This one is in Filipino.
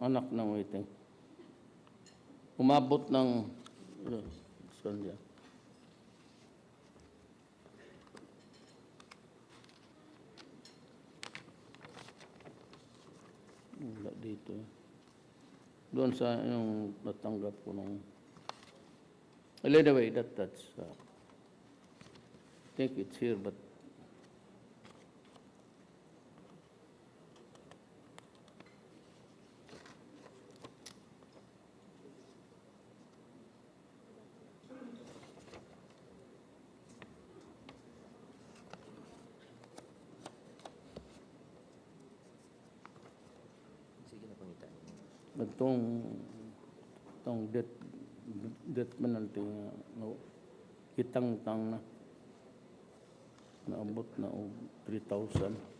anak ng waiting. Umabot ng... Saan yan? Wala dito eh. Doon sa yung natanggap ko nung... Well, anyway, that, that's... Uh, I think it's here, but... Itong... Itong death... Death penalty nga... No, kitang-tang na. Naabot na og 3,000.